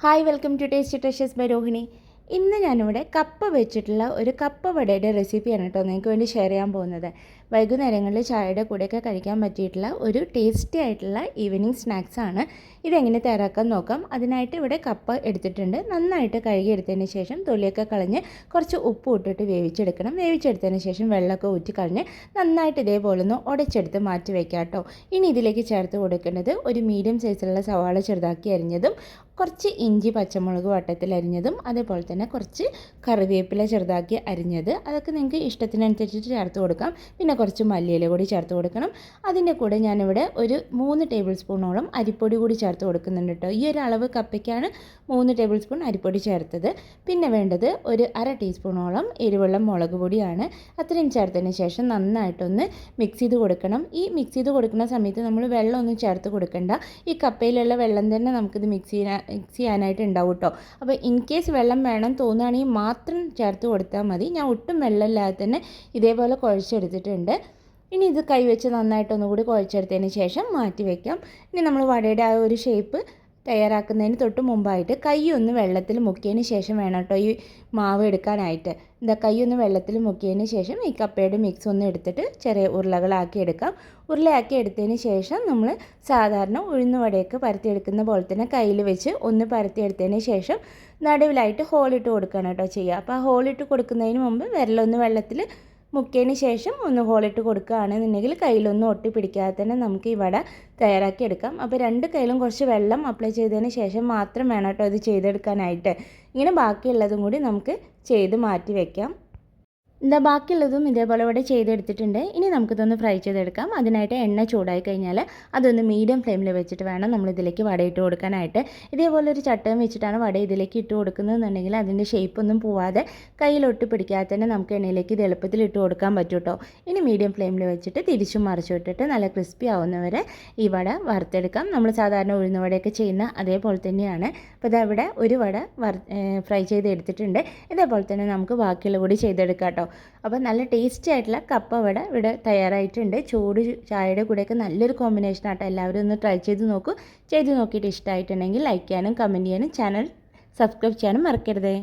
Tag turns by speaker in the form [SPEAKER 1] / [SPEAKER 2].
[SPEAKER 1] Hi welcome to taste treasures by Rohini ഇന്ന് ഞാനിവിടെ കപ്പ വെച്ചിട്ടുള്ള ഒരു കപ്പ വടയുടെ റെസിപ്പിയാണ് കേട്ടോ നിങ്ങൾക്ക് വേണ്ടി ഷെയർ ചെയ്യാൻ പോകുന്നത്. വൈകുന്നേരങ്ങളിൽ ചായയുടെ കൂടെയൊക്കെ കഴിക്കാൻ പറ്റിയിട്ടുള്ള ഒരു ടേസ്റ്റി ആയിട്ടുള്ള ഈവനിങ് സ്നാക്സാണ് ഇതെങ്ങനെ തയ്യാറാക്കാൻ നോക്കാം. അതിനായിട്ട് ഇവിടെ കപ്പ എടുത്തിട്ടുണ്ട്. നന്നായിട്ട് കഴുകിയെടുത്തതിന് ശേഷം തൊലിയൊക്കെ കളഞ്ഞ് കുറച്ച് ഉപ്പ് ഇട്ടിട്ട് വേവിച്ചെടുക്കണം. വേവിച്ചെടുത്തതിന് ശേഷം വെള്ളമൊക്കെ ഊറ്റി കളഞ്ഞ് നന്നായിട്ട് ഇതേപോലെ ഒന്ന് ഉടച്ചെടുത്ത് മാറ്റി വയ്ക്കാം കേട്ടോ. ഇനി ഇതിലേക്ക് ചേർത്ത് കൊടുക്കേണ്ടത് ഒരു മീഡിയം സൈസിലുള്ള സവാള ചെറുതാക്കി അരിഞ്ഞതും കുറച്ച് ഇഞ്ചി പച്ചമുളക് വട്ടത്തിൽ അരിഞ്ഞതും അതേപോലെ തന്നെ കുറച്ച് കറിവേപ്പില ചെറുതാക്കി അരിഞ്ഞത്. അതൊക്കെ നിങ്ങൾക്ക് ഇഷ്ടത്തിനനുസരിച്ചിട്ട് ചേർത്ത് കൊടുക്കാം. പിന്നെ കുറച്ച് മല്ലിയില കൂടി ചേർത്ത് കൊടുക്കണം. അതിന്റെ കൂടെ ഞാനിവിടെ ഒരു മൂന്ന് ടേബിൾ സ്പൂണോളം അരിപ്പൊടി കൂടി ചേർത്ത് കൊടുക്കുന്നുണ്ട് കേട്ടോ. ഈ ഒരു അളവ് കപ്പയ്ക്കാണ് മൂന്ന് ടേബിൾ സ്പൂൺ അരിപ്പൊടി ചേർത്തത്. പിന്നെ വേണ്ടത് ഒരു അര ടീസ്പൂണോളം എരിവെള്ളം മുളക് പൊടിയാണ്. അത്രയും ചേർത്തതിന് ശേഷം നന്നായിട്ടൊന്ന് മിക്സ് ചെയ്ത് കൊടുക്കണം. ഈ മിക്സ് ചെയ്ത് കൊടുക്കുന്ന സമയത്ത് നമ്മൾ വെള്ളമൊന്നും ചേർത്ത് കൊടുക്കണ്ട. ഈ കപ്പയിലുള്ള വെള്ളം തന്നെ നമുക്കിത് മിക്സ് ചെയ്യാൻ മിക്സ് ചെയ്യാനായിട്ട് ഉണ്ടാവും കേട്ടോ. അപ്പോൾ ഇൻ കേസ് വെള്ളം വേണം തോന്നുകയാണെങ്കിൽ മാത്രം ചേർത്ത് കൊടുത്താൽ മതി. ഞാൻ ഒട്ടും വെള്ളമില്ലാതെ തന്നെ ഇതേപോലെ കുഴച്ചെടുത്തിട്ടുണ്ട്. ഇനി ഇത് കൈവച്ച് നന്നായിട്ട് ഒന്നുകൂടി കുഴച്ചെടുത്തതിന് ശേഷം മാറ്റി വയ്ക്കാം ഇനി നമ്മൾ വടയുടെ ആ ഒരു ഷേപ്പ് തയ്യാറാക്കുന്നതിന് തൊട്ട് മുമ്പായിട്ട് കൈ ഒന്ന് വെള്ളത്തിൽ മുക്കിയതിന് ശേഷം വേണം കേട്ടോ ഈ മാവ് എടുക്കാനായിട്ട്. എന്താ കൈ ഒന്ന് വെള്ളത്തിൽ മുക്കിയതിന് ശേഷം ഈ കപ്പയുടെ മിക്സ് ഒന്ന് എടുത്തിട്ട് ചെറിയ ഉരുളകളാക്കി എടുക്കാം. ഉരുളയാക്കി എടുത്തതിന് ശേഷം നമ്മൾ സാധാരണ ഉഴുന്ന് വടയൊക്കെ പരത്തിയെടുക്കുന്ന പോലെ തന്നെ കയ്യിൽ വെച്ച് ഒന്ന് പരത്തിയെടുത്തതിന് ശേഷം നടുവിലായിട്ട് ഹോളിട്ട് കൊടുക്കണം കേട്ടോ ചെയ്യുക. അപ്പോൾ ആ ഹോളിട്ട് കൊടുക്കുന്നതിന് മുമ്പ് വിരലൊന്ന് വെള്ളത്തിൽ മുക്കിയതിന് ശേഷം ഒന്ന് ഹോളിട്ട് കൊടുക്കുകയാണെന്നുണ്ടെങ്കിൽ കയ്യിലൊന്നും ഒട്ടി പിടിക്കാതെ തന്നെ നമുക്ക് ഈ വട തയ്യാറാക്കി എടുക്കാം. അപ്പോൾ രണ്ട് കയ്യിലും കുറച്ച് വെള്ളം അപ്ലൈ ചെയ്തതിന് ശേഷം മാത്രം വേണം കേട്ടോ ഇത് ചെയ്തെടുക്കാനായിട്ട്. ഇങ്ങനെ ബാക്കിയുള്ളതും കൂടി നമുക്ക് ചെയ്ത് മാറ്റി വയ്ക്കാം എന്താ ബാക്കിയുള്ളതും ഇതേപോലെ ഇവിടെ ചെയ്തെടുത്തിട്ടുണ്ട്. ഇനി നമുക്കിതൊന്ന് ഫ്രൈ ചെയ്തെടുക്കാം. അതിനായിട്ട് എണ്ണ ചൂടായി കഴിഞ്ഞാൽ അതൊന്ന് മീഡിയം ഫ്ലെയിമിൽ വെച്ചിട്ട് വേണം നമ്മൾ ഇതിലേക്ക് വട ഇട്ട് കൊടുക്കാനായിട്ട്. ഇതേപോലെ ഒരു ചട്ടം വെച്ചിട്ടാണ് വട ഇതിലേക്ക് ഇട്ട് കൊടുക്കുന്നതെന്നുണ്ടെങ്കിൽ അതിന്റെ ഷേപ്പ് ഒന്നും പോവാതെ കയ്യിലൊട്ട് പിടിക്കാതെ തന്നെ നമുക്ക് എണ്ണയിലേക്ക് ഇത് എളുപ്പത്തിൽ ഇട്ട് കൊടുക്കാൻ പറ്റും കേട്ടോ ഇനി മീഡിയം ഫ്ലെയിമിൽ വെച്ചിട്ട് തിരിച്ചും മറിച്ചു വിട്ടിട്ട് നല്ല ക്രിസ്പി ആവുന്നവരെ ഈ വട വറുത്തെടുക്കാം. നമ്മൾ സാധാരണ ഉഴുന്ന വടയൊക്കെ ചെയ്യുന്ന അതേപോലെ തന്നെയാണ്. അപ്പോൾ ഇതവിടെ ഒരു വട വറ ഫ്രൈ ചെയ്ത് എടുത്തിട്ടുണ്ട് ഇതേപോലെ തന്നെ നമുക്ക് ബാക്കിയുള്ള കൂടി ചെയ്തെടുക്കാം അപ്പോൾ നല്ല ടേസ്റ്റി ആയിട്ടുള്ള കപ്പ വട ഇവിടെ തയ്യാറായിട്ടുണ്ട്. ചൂട് ചായയുടെ കൂടെയൊക്കെ നല്ലൊരു കോമ്പിനേഷൻ ആട്ടോ. എല്ലാവരും ഒന്ന് ട്രൈ ചെയ്ത് നോക്കൂ. ചെയ്ത് നോക്കിയിട്ട് ഇഷ്ടമായിട്ടുണ്ടെങ്കിൽ ലൈക്ക് ചെയ്യാനും കമന്റ് ചെയ്യാനും ചാനൽ സബ്സ്ക്രൈബ് ചെയ്യാനും മറക്കരുതേ.